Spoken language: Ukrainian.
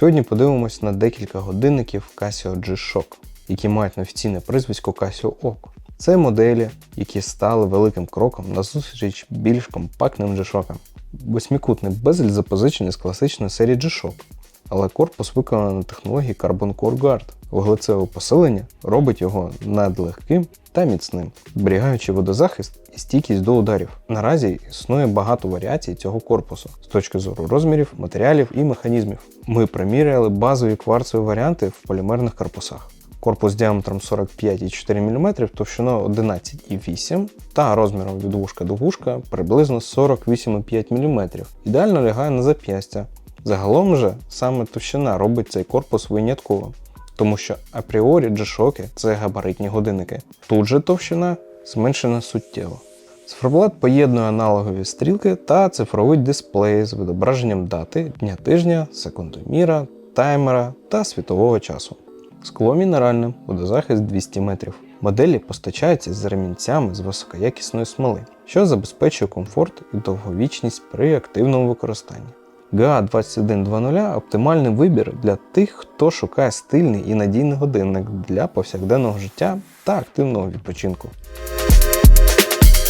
Сьогодні подивимось на декілька годинників Casio G-Shock, які мають офіційне прізвисько Casio OK. Це моделі, які стали великим кроком назустріч більш компактним G-Shock. Восьмикутний безель запозичений з класичної серії G-Shock, але корпус виконаний на технології Carbon Core Guard. Вуглецеве посилення робить його надлегким та міцним, зберігаючи водозахист і стійкість до ударів. Наразі існує багато варіацій цього корпусу з точки зору розмірів, матеріалів і механізмів. Ми приміряли базові кварцеві варіанти в полімерних корпусах. Корпус діаметром 45,4 мм, товщиною 11,8 та розміром від вушка до вушка приблизно 48,5 мм. Ідеально лягає на зап'ястя. Загалом же саме товщина робить цей корпус винятковим, тому що апріорі G-Shock – це габаритні годинники. Тут же товщина зменшена суттєво. Циферблат поєднує аналогові стрілки та цифровий дисплей з відображенням дати, дня тижня, секундоміра, таймера та світового часу. Скло мінеральне, водозахист 200 метрів. Моделі постачаються з ремінцями з високоякісної смоли, що забезпечує комфорт і довговічність при активному використанні. GA2120 оптимальний вибір для тих, хто шукає стильний і надійний годинник для повсякденного життя та активного відпочинку.